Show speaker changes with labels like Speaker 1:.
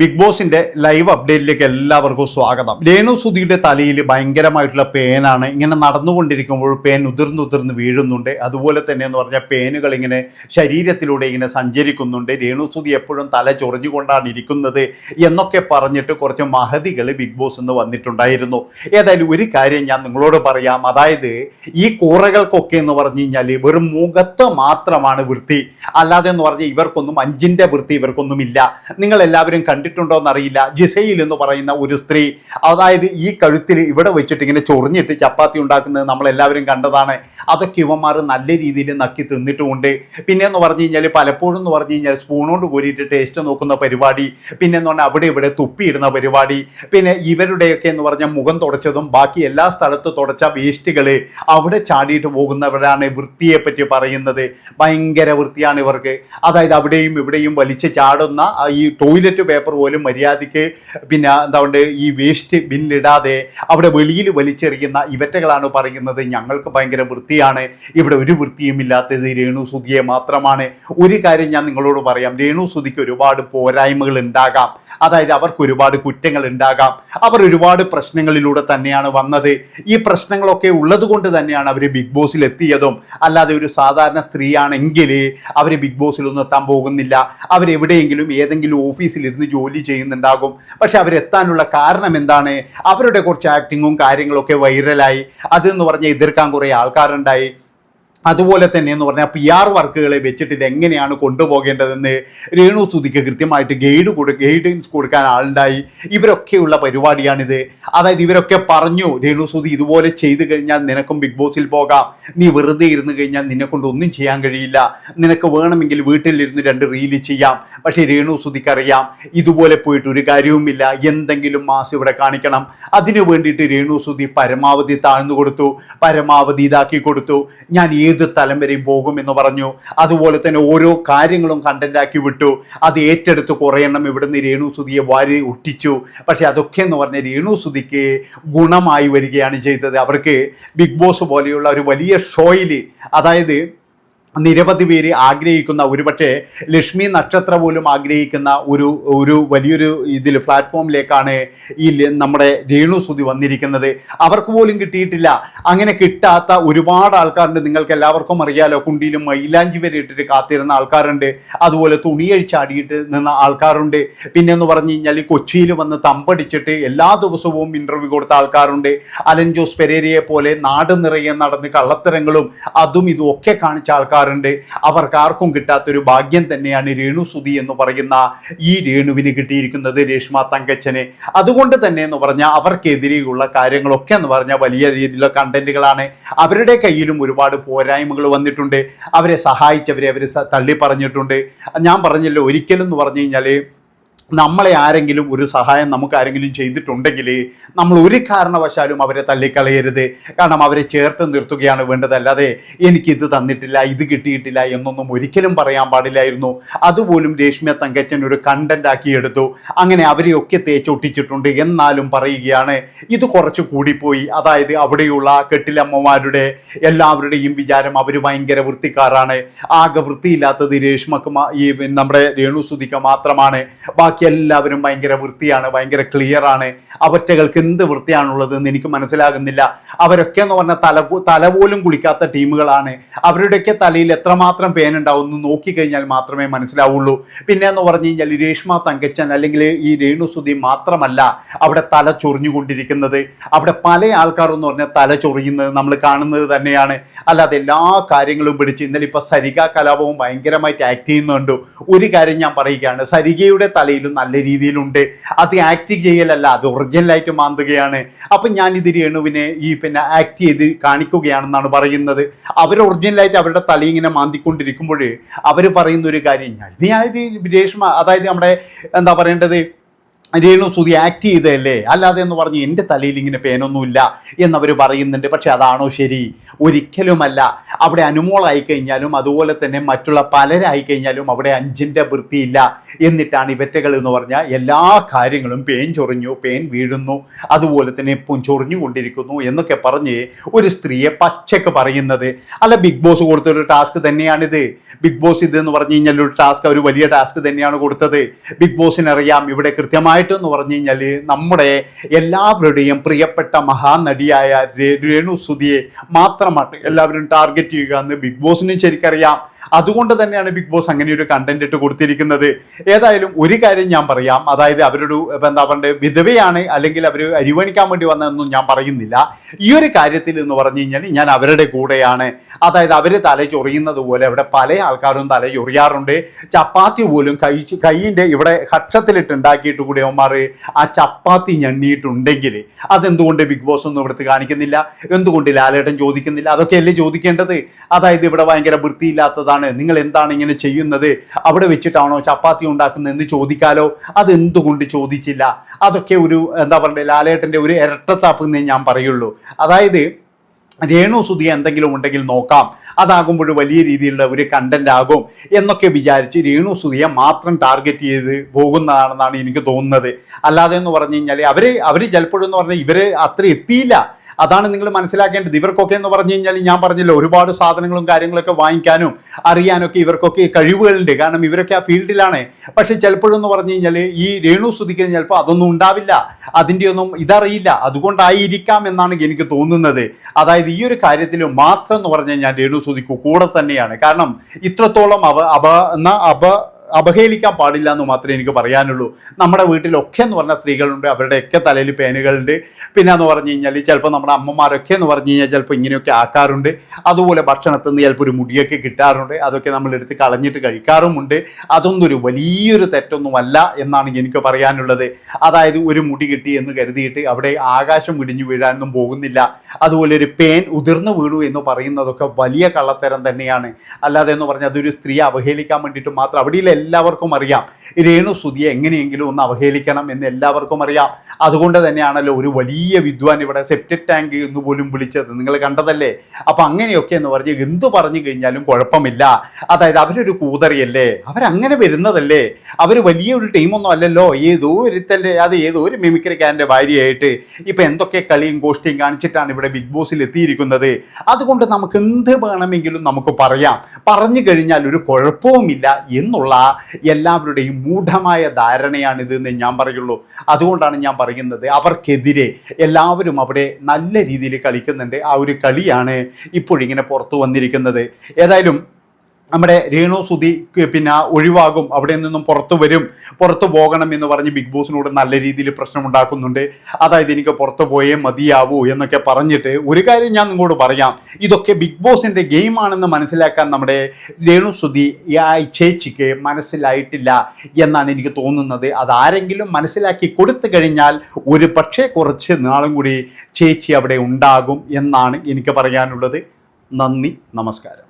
Speaker 1: Big ബോസിന്റെ live അപ്ഡേറ്റിലേക്ക് എല്ലാവർക്കും സ്വാഗതം. രേണു സുധിയുടെ തലയിൽ ഭയങ്കരമായിട്ടുള്ള പേനാണ്. ഇങ്ങനെ നടന്നുകൊണ്ടിരിക്കുമ്പോൾ പേൻ ഉതിർന്നുതിർന്ന് വീഴുന്നുണ്ട്. അതുപോലെ തന്നെ എന്ന് പറഞ്ഞാൽ പേനുകൾ ഇങ്ങനെ ശരീരത്തിലൂടെ ഇങ്ങനെ സഞ്ചരിക്കുന്നുണ്ട്. രേണു സുധി എപ്പോഴും തല ചൊറിഞ്ഞുകൊണ്ടാണ് ഇരിക്കുന്നത് എന്നൊക്കെ പറഞ്ഞിട്ട് കുറച്ച് മഹതികൾ ബിഗ് ബോസ് എന്ന് വന്നിട്ടുണ്ടായിരുന്നു. ഏതായാലും ഒരു കാര്യം ഞാൻ നിങ്ങളോട് പറയാം. അതായത് ഈ കൂറകൾക്കൊക്കെ എന്ന് പറഞ്ഞു കഴിഞ്ഞാൽ വെറും മുഖത്ത് മാത്രമാണ് വൃത്തി. അല്ലാതെ എന്ന് പറഞ്ഞാൽ ഇവർക്കൊന്നും അഞ്ചിന്റെ വൃത്തി ഇവർക്കൊന്നും ഇല്ല നിങ്ങൾ എല്ലാവരും കണ്ടിട്ടുണ്ടോ എന്നറിയില്ല ജിസയിൽ എന്ന് പറയുന്ന ഒരു സ്ത്രീ അതായത് ഈ കഴുത്തിൽ ഇവിടെ വെച്ചിട്ട് ഇങ്ങനെ ചൊറിഞ്ഞിട്ട് ചപ്പാത്തി ഉണ്ടാക്കുന്നത് നമ്മളെല്ലാവരും കണ്ടതാണ്. അതൊക്കെ ഇവന്മാർ നല്ല രീതിയിൽ നക്കി തിന്നിട്ടുമുണ്ട്. പിന്നെ എന്ന് പറഞ്ഞു കഴിഞ്ഞാൽ പലപ്പോഴും എന്ന് പറഞ്ഞു കഴിഞ്ഞാൽ സ്പൂണോണ്ട് കോരിയിട്ട് ടേസ്റ്റ് നോക്കുന്ന പരിപാടി പിന്നെ എന്ന് പറഞ്ഞാൽ അവിടെ ഇവിടെ തുപ്പിയിടുന്ന പരിപാടി പിന്നെ ഇവരുടെയൊക്കെ എന്ന് പറഞ്ഞാൽ മുഖം തുടച്ചതും ബാക്കി എല്ലാ സ്ഥലത്ത് തുടച്ച വേസ്റ്റുകൾ അവിടെ ചാടിയിട്ട് പോകുന്നവരാണ് വൃത്തിയെ പറ്റി പറയുന്നത്. ഭയങ്കര വൃത്തിയാണ് ഇവർക്ക്. അതായത് അവിടെയും ഇവിടെയും വലിച്ച് ചാടുന്ന ഈ ടോയ്ലറ്റ് പേപ്പർ പോലും മര്യാദയ്ക്ക് പിന്നെ എന്താ പറയുക ഈ വേസ്റ്റ് ബിന്നിടാതെ അവിടെ വെളിയിൽ വലിച്ചെറിയുന്ന ഇവറ്റകളാണ് പറയുന്നത്. ഞങ്ങൾക്ക് ഭയങ്കര വൃത്തിയാണ്. ഇവിടെ ഒരു വൃത്തിയും ഇല്ലാത്തത് രേണു സുധിയെ മാത്രമാണ്. ഒരു കാര്യം ഞാൻ നിങ്ങളോട് പറയാം. രേണു സുധിക്ക് ഒരുപാട് പോരായ്മകൾ ഉണ്ടാകാം. അതായത് അവർക്ക് ഒരുപാട് കുറ്റങ്ങൾ ഉണ്ടാകാം. അവർ ഒരുപാട് പ്രശ്നങ്ങളിലൂടെ തന്നെയാണ് വന്നത്. ഈ പ്രശ്നങ്ങളൊക്കെ ഉള്ളത് കൊണ്ട് തന്നെയാണ് അവർ ബിഗ് ബോസിൽ എത്തിയതും. അല്ലാതെ ഒരു സാധാരണ സ്ത്രീയാണെങ്കിൽ അവർ ബിഗ് ബോസിലൊന്നും എത്താൻ പോകുന്നില്ല. അവരെവിടെയെങ്കിലും ഏതെങ്കിലും ഓഫീസിലിരുന്ന് ജോലി ചെയ്യുന്നുണ്ടാകും. പക്ഷെ അവരെത്താനുള്ള കാരണം എന്താണ്? അവരുടെ കുറച്ച് ആക്ടിങ്ങും കാര്യങ്ങളൊക്കെ വൈറലായി അതെന്ന് പറഞ്ഞാൽ എതിർക്കാൻ കുറേ ആൾക്കാരുണ്ടായി. അതുപോലെ തന്നെ എന്ന് പറഞ്ഞാൽ പി ആർ വർക്കുകളെ വെച്ചിട്ട് ഇത് എങ്ങനെയാണ് കൊണ്ടുപോകേണ്ടതെന്ന് രേണു സുധിക്ക് കൃത്യമായിട്ട് ഗൈഡ് കൊടു ഗൈഡൻസ് കൊടുക്കാൻ ആളുണ്ടായി. ഇവരൊക്കെയുള്ള പരിപാടിയാണിത്. അതായത് ഇവരൊക്കെ പറഞ്ഞു രേണു സുധി ഇതുപോലെ ചെയ്തു കഴിഞ്ഞാൽ നിനക്കും ബിഗ് ബോസിൽ പോകാം. നീ വെറുതെ ഇരുന്ന് കഴിഞ്ഞാൽ നിന്നെ കൊണ്ട് ഒന്നും ചെയ്യാൻ കഴിയില്ല. നിനക്ക് വേണമെങ്കിൽ വീട്ടിലിരുന്ന് രണ്ട് റീൽ ചെയ്യാം. പക്ഷേ രേണു സുധിക്കറിയാം ഇതുപോലെ പോയിട്ട് ഒരു കാര്യവുമില്ല. എന്തെങ്കിലും മാസ് ഇവിടെ കാണിക്കണം. അതിനു വേണ്ടിയിട്ട് രേണു സുധി പരമാവധി താഴ്ന്നു കൊടുത്തു പരമാവധി ഇതാക്കി കൊടുത്തു. ഞാൻ ഏത് തലം വരെയും പോകും എന്ന് പറഞ്ഞു. അതുപോലെ തന്നെ ഓരോ കാര്യങ്ങളും കണ്ടന്റാക്കി വിട്ടു. അത് ഏറ്റെടുത്ത് കുറേ എണ്ണം ഇവിടുന്ന് രേണു സുധിയെ വാരി ഒട്ടിച്ചു. പക്ഷെ അതൊക്കെ എന്ന് പറഞ്ഞ രേണു സുധിക്ക് ഗുണമായി വരികയാണ് ചെയ്തത്. അവർക്ക് ബിഗ് ബോസ് പോലെയുള്ള ഒരു വലിയ ഷോയിൽ അതായത് നിരവധി പേര് ആഗ്രഹിക്കുന്ന ഒരുപക്ഷെ ലക്ഷ്മി നക്ഷത്ര പോലും ആഗ്രഹിക്കുന്ന ഒരു ഒരു വലിയൊരു ഇതിൽ പ്ലാറ്റ്ഫോമിലേക്കാണ് ഈ നമ്മുടെ രേണു സുതി വന്നിരിക്കുന്നത്. അവർക്ക് പോലും കിട്ടിയിട്ടില്ല. അങ്ങനെ കിട്ടാത്ത ഒരുപാട് ആൾക്കാരുണ്ട്. നിങ്ങൾക്ക് എല്ലാവർക്കും അറിയാലോ കുണ്ടിയിലും മൈലാഞ്ചി വരെ ഇട്ടിട്ട് കാത്തിരുന്ന ആൾക്കാരുണ്ട്. അതുപോലെ തുണിയഴിച്ചാടിയിട്ട് നിന്ന ആൾക്കാരുണ്ട്. പിന്നെ എന്ന് പറഞ്ഞു കഴിഞ്ഞാൽ ഈ കൊച്ചിയിൽ വന്ന് തമ്പടിച്ചിട്ട് എല്ലാ ദിവസവും ഇന്റർവ്യൂ കൊടുത്ത ആൾക്കാരുണ്ട്. അലൻ ജോസ് പെരേരയെ പോലെ നാട് നിറയെ നടന്ന് കള്ളത്തരങ്ങളും അതും ഇതും ഒക്കെ കാണിച്ച ആൾക്കാരുണ്ട് അവർക്ക് ആർക്കും കിട്ടാത്തൊരു ഭാഗ്യം തന്നെയാണ് രേണു സുധി എന്ന് പറയുന്ന ഈ രേണുവിന് കിട്ടിയിരിക്കുന്നത് രേഷ്മ തങ്കച്ചന്. അതുകൊണ്ട് തന്നെ എന്ന് പറഞ്ഞാൽ അവർക്കെതിരെയുള്ള കാര്യങ്ങളൊക്കെ എന്ന് പറഞ്ഞാൽ വലിയ രീതിയിലുള്ള കണ്ടന്റുകളാണ്. അവരുടെ കയ്യിലും ഒരുപാട് പോരായ്മകൾ വന്നിട്ടുണ്ട്. അവരെ സഹായിച്ചവരെ അവർ തള്ളി പറഞ്ഞിട്ടുണ്ട് ഞാൻ പറഞ്ഞല്ലോ ഒരിക്കലും എന്ന് പറഞ്ഞു കഴിഞ്ഞാൽ നമ്മളെ ആരെങ്കിലും ഒരു സഹായം നമുക്ക് ആരെങ്കിലും ചെയ്തിട്ടുണ്ടെങ്കിൽ നമ്മൾ ഒരു കാരണവശാലും അവരെ തള്ളിക്കളയരുത്. കാരണം അവരെ ചേർത്ത് നിർത്തുകയാണ് വേണ്ടത്. അല്ലാതെ എനിക്കിത് തന്നിട്ടില്ല ഇത് കിട്ടിയിട്ടില്ല എന്നൊന്നും ഒരിക്കലും പറയാൻ പാടില്ലായിരുന്നു. അതുപോലും രേഷ്മ തങ്കച്ചൻ ഒരു കണ്ടന്റ് ആക്കി എടുത്തു. അങ്ങനെ അവരെയൊക്കെ തേച്ചൊട്ടിച്ചിട്ടുണ്ട്. എന്നാലും പറയുകയാണ് ഇത് കുറച്ച് കൂടിപ്പോയി. അതായത് അവിടെയുള്ള കെട്ടിലമ്മമാരുടെ എല്ലാവരുടെയും വിചാരം അവർ ഭയങ്കര വൃത്തിക്കാരാണ്. ആകെ വൃത്തിയില്ലാത്തത് രേഷ്മക്ക് ഈ നമ്മുടെ രേണുസുതിക്ക് മാത്രമാണ്. ബാക്കി എല്ലാവരും ഭയങ്കര വൃത്തിയാണ് ഭയങ്കര ക്ലിയർ ആണ്. അവറ്റകൾക്ക് എന്ത് വൃത്തിയാണുള്ളത് എന്ന് എനിക്ക് മനസ്സിലാകുന്നില്ല. അവരൊക്കെ എന്ന് പറഞ്ഞാൽ തല തല പോലും കുളിക്കാത്ത ടീമുകളാണ്. അവരുടെയൊക്കെ തലയിൽ എത്രമാത്രം പേനുണ്ടാവും എന്ന് നോക്കിക്കഴിഞ്ഞാൽ മാത്രമേ മനസ്സിലാവുള്ളൂ. പിന്നെ എന്ന് പറഞ്ഞു കഴിഞ്ഞാൽ രേഷ്മ തങ്കച്ചൻ അല്ലെങ്കിൽ ഈ രേണുസുതി മാത്രമല്ല അവിടെ തല ചൊറിഞ്ഞുകൊണ്ടിരിക്കുന്നത്. അവിടെ പല ആൾക്കാരെന്ന് പറഞ്ഞാൽ തല ചൊറിയുന്നത് നമ്മൾ കാണുന്നത് തന്നെയാണ്. അല്ലാതെ എല്ലാ കാര്യങ്ങളും പിടിച്ച് ഇന്നലെ ഇപ്പൊ സരിക കലാപവും ഭയങ്കരമായിട്ട് ആക്ട് ചെയ്യുന്നുണ്ട്. ഒരു കാര്യം ഞാൻ പറയുകയാണ് സരികയുടെ തലയിലും നല്ല രീതിയിലുണ്ട്. അത് ആക്ട് ചെയ്യലല്ല അത് ഒറിജിനലായിട്ട് മാന്തുകയാണ്. അപ്പം ഞാൻ ഇത് രേണുവിനെ ഈ പിന്നെ ആക്ട് ചെയ്ത് കാണിക്കുകയാണെന്നാണ് പറയുന്നത്. അവർ ഒറിജിനലായിട്ട് അവരുടെ തല ഇങ്ങനെ മാന്തിക്കൊണ്ടിരിക്കുമ്പോൾ അവർ പറയുന്ന ഒരു കാര്യം ഞാൻ ഇത് ഞാൻ രേഷ്മ അതായത് നമ്മുടെ എന്താ പറയേണ്ടത് രേണു സ്തുതി ആക്ട് ചെയ്തതല്ലേ? അല്ലാതെ എന്ന് പറഞ്ഞ് എന്റെ തലയിൽ ഇങ്ങനെ പേനൊന്നുമില്ല എന്നവർ പറയുന്നുണ്ട്. പക്ഷെ അതാണോ ശരി? ഒരിക്കലുമല്ല. അവിടെ അനുമോളായി കഴിഞ്ഞാലും അതുപോലെ തന്നെ മറ്റുള്ള പലരായി കഴിഞ്ഞാലും അവിടെ അഞ്ചിന്റെ വൃത്തിയില്ല എന്നിട്ടാണ് ഇവറ്റകൾ എന്ന് പറഞ്ഞാൽ എല്ലാ കാര്യങ്ങളും പേൻ ചൊറിഞ്ഞു പേൻ വീഴുന്നു അതുപോലെ തന്നെ ഇപ്പം ചൊറിഞ്ഞുകൊണ്ടിരിക്കുന്നു എന്നൊക്കെ പറഞ്ഞ് ഒരു സ്ത്രീയെ പച്ചക്ക് പറയുന്നത്. അല്ല ബിഗ് ബോസ് കൊടുത്തൊരു ടാസ്ക് തന്നെയാണിത്. ബിഗ് ബോസ് ഇത് എന്ന് പറഞ്ഞു കഴിഞ്ഞാൽ ഒരു ടാസ്ക് ഒരു വലിയ ടാസ്ക് തന്നെയാണ് കൊടുത്തത്. ബിഗ് ബോസിനറിയാം ഇവിടെ അറിയാം ഇവിടെ എന്ന് പറഞ്ഞു കഴിഞ്ഞാൽ നമ്മുടെ എല്ലാവരുടെയും പ്രിയപ്പെട്ട മഹാനടിയായ രേണു സുധിയെ മാത്രമാണ് എല്ലാവരും ടാർഗറ്റ് ചെയ്യുക എന്ന് ബിഗ് ബോസിനും ശരിക്കറിയാം. അതുകൊണ്ട് തന്നെയാണ് ബിഗ് ബോസ് അങ്ങനെ ഒരു കണ്ടന്റ് ഇട്ട് കൊടുത്തിരിക്കുന്നത്. ഏതായാലും ഒരു കാര്യം ഞാൻ പറയാം. അതായത് അവരൊരു എന്താ പറയുക വിധവയാണ് അല്ലെങ്കിൽ അവർ അരിവണിക്കാൻ വേണ്ടി വന്നതെന്നും ഞാൻ പറയുന്നില്ല. ഈ ഒരു കാര്യത്തിൽ എന്ന് പറഞ്ഞു കഴിഞ്ഞാൽ ഞാൻ അവരുടെ കൂടെയാണ്. അതായത് അവർ തല ചൊറിയുന്നത് പോലെ അവിടെ പല ആൾക്കാരും തല ചൊറിയാറുണ്ട്. ചപ്പാത്തി പോലും കൈ കൈയിന്റെ ഇവിടെ ഹക്ഷത്തിലിട്ട് ഉണ്ടാക്കിയിട്ട് കൂടി അവന്മാർ ആ ചപ്പാത്തി ഞണ്ണിയിട്ടുണ്ടെങ്കിൽ അതെന്തുകൊണ്ട് ബിഗ് ബോസ് ഒന്നും ഇവിടുത്തെ കാണിക്കുന്നില്ല? എന്തുകൊണ്ട് ലാലേട്ടൻ ചോദിക്കുന്നില്ല? അതൊക്കെ അതൊക്കെയല്ലേ ചോദിക്കേണ്ടത്? അതായത് ഇവിടെ ഭയങ്കര വൃത്തിയില്ലാത്തതാണ്. നിങ്ങൾ എന്താണ് ഇങ്ങനെ ചെയ്യുന്നത്? അവിടെ വെച്ചിട്ടാണോ ചപ്പാത്തി ഉണ്ടാക്കുന്നത് എന്ന് ചോദിക്കാലോ? അതെന്തുകൊണ്ട് ചോദിച്ചില്ല? അതൊക്കെ ഒരു എന്താ പറയുക ലാലേട്ടന്റെ ഒരു ഇരട്ടത്താപ്പ് എന്നേ ഞാൻ പറയുള്ളൂ. അതായത് രേണു സുധി എന്തെങ്കിലും ഉണ്ടെങ്കിൽ നോക്കാം. അതാകുമ്പോൾ വലിയ രീതിയിലുള്ള ഒരു കണ്ടന്റ് ആകും എന്നൊക്കെ വിചാരിച്ച് രേണു സുധിയെ മാത്രം ടാർഗറ്റ് ചെയ്ത് പോകുന്നതാണെന്നാണ് എനിക്ക് തോന്നുന്നത്. അല്ലാതെ എന്ന് പറഞ്ഞു കഴിഞ്ഞാൽ അവർ അവർ ചിലപ്പോഴെന്ന് പറഞ്ഞാൽ ഇവർ അത്ര എത്തിയില്ല. അതാണ് നിങ്ങൾ മനസ്സിലാക്കേണ്ടത്. ഇവർക്കൊക്കെ എന്ന് പറഞ്ഞു കഴിഞ്ഞാൽ ഞാൻ പറഞ്ഞല്ലോ ഒരുപാട് സാധനങ്ങളും കാര്യങ്ങളൊക്കെ വാങ്ങിക്കാനും അറിയാനൊക്കെ ഇവർക്കൊക്കെ കഴിവുകളുണ്ട്. കാരണം ഇവരൊക്കെ ആ ഫീൽഡിലാണ്. പക്ഷെ ചിലപ്പോഴെന്ന് പറഞ്ഞു കഴിഞ്ഞാൽ ഈ രേണു സ്തുതിക്ക് ചിലപ്പോൾ അതൊന്നും ഉണ്ടാവില്ല. അതിന്റെ ഒന്നും ഇതറിയില്ല. അതുകൊണ്ടായിരിക്കാം എന്നാണ് എനിക്ക് തോന്നുന്നത്. അതായത് ഈ ഒരു കാര്യത്തിൽ മാത്രം എന്ന് പറഞ്ഞു കഴിഞ്ഞാൽ രേണു സ്തുതിക്ക് കൂടെ തന്നെയാണ്. കാരണം ഇത്രത്തോളം അവ അപ എന്ന അപ അപഹേളിക്കാൻ പാടില്ല എന്ന് മാത്രമേ എനിക്ക് പറയാനുള്ളൂ. നമ്മുടെ വീട്ടിലൊക്കെ എന്ന് പറഞ്ഞ സ്ത്രീകളുണ്ട് അവരുടെയൊക്കെ തലയിൽ പേനുകളുണ്ട്. പിന്നെ എന്ന് പറഞ്ഞു കഴിഞ്ഞാൽ ചിലപ്പോൾ നമ്മുടെ അമ്മമാരൊക്കെ എന്ന് പറഞ്ഞു കഴിഞ്ഞാൽ ചിലപ്പോൾ ഇങ്ങനെയൊക്കെ ആക്കാറുണ്ട്. അതുപോലെ ഭക്ഷണത്തിൽ നിന്ന് ചിലപ്പോൾ ഒരു മുടിയൊക്കെ കിട്ടാറുണ്ട്. അതൊക്കെ നമ്മൾ എടുത്ത് കളഞ്ഞിട്ട് കഴിക്കാറുമുണ്ട്. അതൊന്നും ഒരു വലിയൊരു തെറ്റൊന്നുമല്ല എന്നാണ് എനിക്ക് പറയാനുള്ളത്. അതായത് ഒരു മുടി കിട്ടി എന്ന് കരുതിയിട്ട് അവിടെ ആകാശം ഇടിഞ്ഞു വീഴാനൊന്നും പോകുന്നില്ല. അതുപോലെ ഒരു പേൻ ഉതിർന്നു വീണു എന്ന് പറയുന്നതൊക്കെ വലിയ കള്ളത്തരം തന്നെയാണ്. അല്ലാതെ എന്ന് പറഞ്ഞാൽ അതൊരു സ്ത്രീയെ അവഹേളിക്കാൻ വേണ്ടിയിട്ട് മാത്രം അവിടെയുള്ള എല്ലാവർക്കും അറിയാം. രേണു സുതിയെ എങ്ങനെയെങ്കിലും ഒന്ന് അവഹേളിക്കണം എന്ന് എല്ലാവർക്കും അറിയാം. അതുകൊണ്ട് തന്നെയാണല്ലോ ഒരു വലിയ വിദ്വാൻ ഇവിടെ സെപ്റ്റിക് ടാങ്ക് എന്ന് പോലും വിളിച്ചത്. നിങ്ങൾ കണ്ടതല്ലേ? അപ്പം അങ്ങനെയൊക്കെ എന്ന് പറഞ്ഞ് എന്തു പറഞ്ഞു കഴിഞ്ഞാലും കുഴപ്പമില്ല. അതായത് അവരൊരു കൂതറിയല്ലേ? അവരങ്ങനെ വരുന്നതല്ലേ? അവർ വലിയൊരു ടീമൊന്നും അല്ലല്ലോ. ഏതോ ഒരുത്തന്റെ അത് ഏതോ ഒരു മിമിക്രിക്കാരന്റെ ഭാര്യയായിട്ട് ഇപ്പം എന്തൊക്കെ കളിയും ഗോഷ്ടിയും കാണിച്ചിട്ടാണ് ഇവിടെ ബിഗ് ബോസിൽ എത്തിയിരിക്കുന്നത്? അതുകൊണ്ട് നമുക്ക് എന്ത് വേണമെങ്കിലും നമുക്ക് പറയാം. പറഞ്ഞു കഴിഞ്ഞാൽ ഒരു കുഴപ്പവുമില്ല എന്നുള്ള എല്ലാവരുടെയും മൂഢമായ ധാരണയാണിത് എന്ന് ഞാൻ പറയുള്ളൂ. അതുകൊണ്ടാണ് ഞാൻ പറയുന്നത് അവർക്കെതിരെ എല്ലാവരും അവിടെ നല്ല രീതിയിൽ കളിക്കുന്നുണ്ട്. ആ ഒരു കളിയാണ് ഇപ്പോഴിങ്ങനെ പുറത്തു വന്നിരിക്കുന്നത്. ഏതായാലും നമ്മുടെ രേണു സുധി പിന്നെ ഒഴിവാകും. അവിടെ നിന്നും പുറത്തു വരും. പുറത്തു പോകണം എന്ന് പറഞ്ഞ് ബിഗ് ബോസിനോട് നല്ല രീതിയിൽ പ്രശ്നമുണ്ടാക്കുന്നുണ്ട്. അതായത് എനിക്ക് പുറത്തു പോയേ മതിയാവൂ എന്നൊക്കെ പറഞ്ഞിട്ട് ഒരു കാര്യം ഞാൻ നിങ്ങളോട് പറയാം. ഇതൊക്കെ ബിഗ് ബോസിന്റെ ഗെയിമാണെന്ന് മനസ്സിലാക്കാൻ നമ്മുടെ രേണു സുധി ചേച്ചിക്ക് മനസ്സിലായിട്ടില്ല എന്നാണ് എനിക്ക് തോന്നുന്നത്. അതാരെങ്കിലും മനസ്സിലാക്കി കൊടുത്തു കഴിഞ്ഞാൽ ഒരു പക്ഷേ കുറച്ച് നാളും കൂടി ചേച്ചി അവിടെ ഉണ്ടാകും എന്നാണ് എനിക്ക് പറയാനുള്ളത്. നന്ദി നമസ്കാരം.